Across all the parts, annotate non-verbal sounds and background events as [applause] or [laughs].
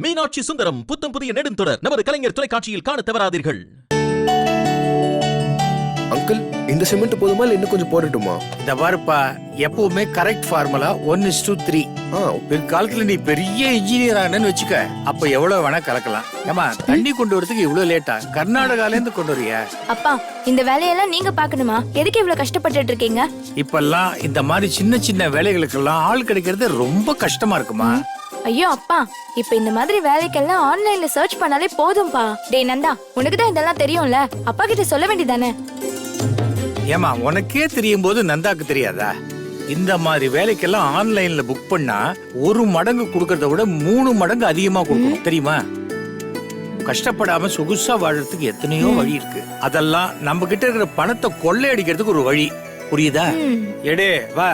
மீனாட்சி சுந்தரம் புத்தம் புதிய நெடுந்தொடர். நமது கலைஞர் தொலைக்காட்சியில் காணத் தவறாதீர்கள். அங்கிள் இந்த சிமெண்ட் போதுமா இல்ல இன்னும் கொஞ்சம் போடட்டுமா? இந்த பாருப்பா எப்பவுமே correct formula one is two three பிற்காலத்துல நீ பெரிய இன்ஜினியர் ஆனன்னு வச்சுக்க அப்ப எவ்வளவு வேணா கலக்கலாம். ஏமா தண்ணி கொண்டு வரதுக்கு இவ்வளவு லேட்டா கர்நாடகால இருந்து கொண்டு வரியா? அப்பா இந்த வேலையெல்லாம் நீங்க பாக்கணுமா எதுக்கு இவ்வளவு கஷ்டப்பட்டுட்டு இருக்கீங்க? இப்பெல்லாம் இந்த மாதிரி சின்ன சின்ன வேலைகளுக்கெல்லாம் ஆள் கிடைக்கிறது ரொம்ப கஷ்டமா இருக்குமா? ஐயோ அப்பா. இப்ப இந்த மாதிரி வேலைக்கெல்லாம் ஆன்லைன்ல சர்ச் பண்ணாலே போதும்பா. டேய் நந்தா உனக்கு தான் இதெல்லாம் தெரியும்ல? அப்பா கிட்ட சொல்ல வேண்டியதானே? ஏமா உனக்கே தெரியும் போது நந்தாக்கு தெரியாதா? இந்த மாதிரி வேலைக்கெல்லாம் ஆன்லைன்ல புக் பண்ணா ஒரு மடங்கு கொடுக்கறத விட மூணு மடங்கு அதிகமா கொடுக்கணும் தெரியுமா? கஷ்டப்படாம சொகுசா வாழறதுக்கு எத்தனையோ வழி இருக்கு. அதெல்லாம் நம்ம கிட்ட இருக்கிற பணத்தை கொள்ளையடிக்கிறதுக்கு ஒரு வழி. புரியுதா. எடே வா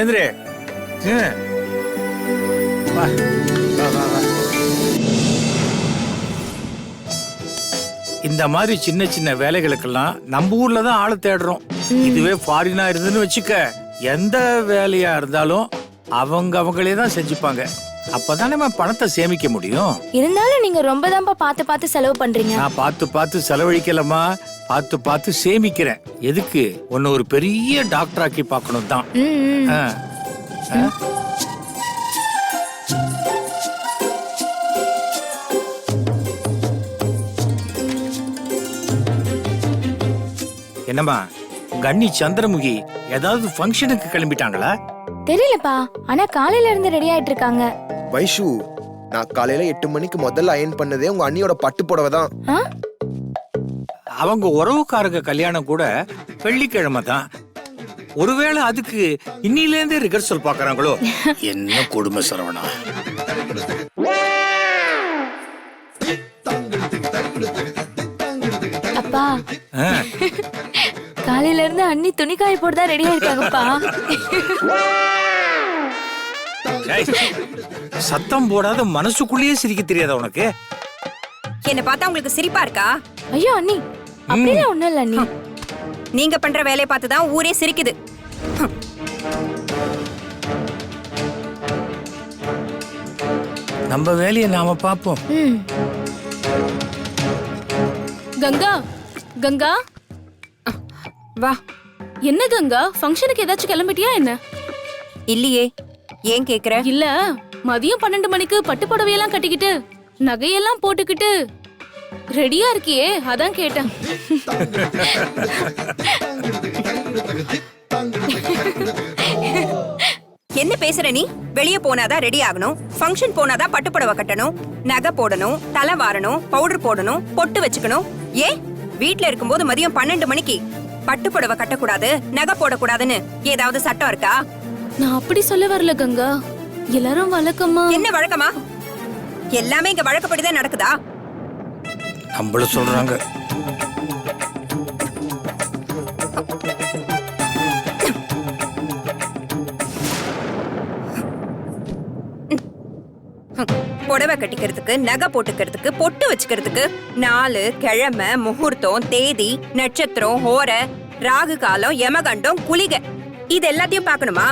ஏந்திரே. வா வா வா வா இந்த மாதிரி சின்ன சின்ன வேலைகளுக்கெல்லாம் நம்ம ஊர்ல தான் ஆளை தேடுறோம். இதுவே ஃபாரினா இருந்துன்னு வச்சுக்க எந்த வேலையா இருந்தாலும் அவங்க அவங்களே தான் செஞ்சுப்பாங்க. அப்பதானே நம்ம பணத்தை சேமிக்க முடியும். இருந்தாலும் நீங்க ரொம்ப தான்ப்பா பார்த்து பார்த்து செலவு பண்றீங்க. நான் பார்த்து பார்த்து செலவழிக்கலமா பார்த்து பார்த்து சேமிக்கிறேன். எதுக்கு? உன்னை ஒரு பெரிய டாக்டர் ஆக்கி பார்க்கணும் தான். ஆ. ஆ? என்னம்மா கன்னி சந்திரமுகி ஏதாவது ஃபங்க்ஷனுக்கு கிளம்பிட்டாங்களா? தெரியலப்பா ஆனா காலையில இருந்து ரெடி ஆயிட்டு இருக்காங்க வைஷு நான் காலையில எட்டு மணிக்கு முதல்ல அயன் பண்ணதே உங்க அண்ணியோட பட்டு புடவை தான்? அவங்க உறவுக்காரங்க கல்யாணம் கூட வெள்ளிக்கிழமை தான். ஒருவேளை அதுக்கு இன்னிலேருந்தே ரிகர்சல் பாக்குறாங்களோ [laughs] என்ன கொடுமை சரவணா. அப்பா காலையில இருந்து அண்ணி துணி காய போட்டு தான் ரெடி ஆயிருக்காங்கப்பா. ஏய், சத்தம் போடாத மனசுக்குள்ளேயே சிரிக்க தெரியாதா உனக்கு? என்ன பார்த்தா உங்களுக்கு சிரிப்பா இருக்கா? ஐயோ அண்ணி. அப்படிலாம் ஒண்ணும் இல்ல அண்ணி. நீங்க பண்ற வேலையை பார்த்து தான் ஊரே சிரிக்குது. நம்ம வேலையை நாம பார்ப்போம். ம். கங்கா கங்கா? வா. என்ன கங்கா? ஃபங்க்ஷனுக்கு ஏதாச்சும் கிளம்பிட்டியா என்ன? இல்லையே. ஏன் கேக்குற? இல்ல. மதியம் பன்னெண்டு மணிக்கு பட்டு புடவையெல்லாம் கட்டிக்கிட்டு நகையெல்லாம் போட்டுக்கிட்டு ரெடியா இருக்கியே? அதான் கேட்டேன். என்ன பேசுற நீ? வெளிய போனாதான் ரெடி ஆகணும். ஃபங்க்ஷன் போனாதான் பட்டுப்புடவை கட்டணும். நகை போடணும் தலை வாரணும் பவுடர் போடணும் பொட்டு வச்சுக்கணும். ஏன்? வீட்ல இருக்கும்போது மதியம் பன்னெண்டு மணிக்கு பட்டுப்புடவை கட்டக்கூடாது நகை போடக்கூடாதுன்னு ஏதாவது சட்டம் இருக்கா? நான் அப்படி சொல்ல வரல கங்கா. எல்லாரும் வழக்கமா? என்ன வழக்கமா? எல்லாமே இங்க வழக்கப்படிதான் நடக்குதா? நம்மள சொல்றாங்க. புடவை கட்டிக்கிறதுக்கு நகை போட்டுக்கிறதுக்கு பொட்டு வச்சுக்கிறதுக்கு நாலு கிழமை முகூர்த்தம் தேதி நட்சத்திரம் ஹோர ராகு காலம் யமகண்டம் குளிகை. இது எல்லாத்தையும் பார்க்கணுமா?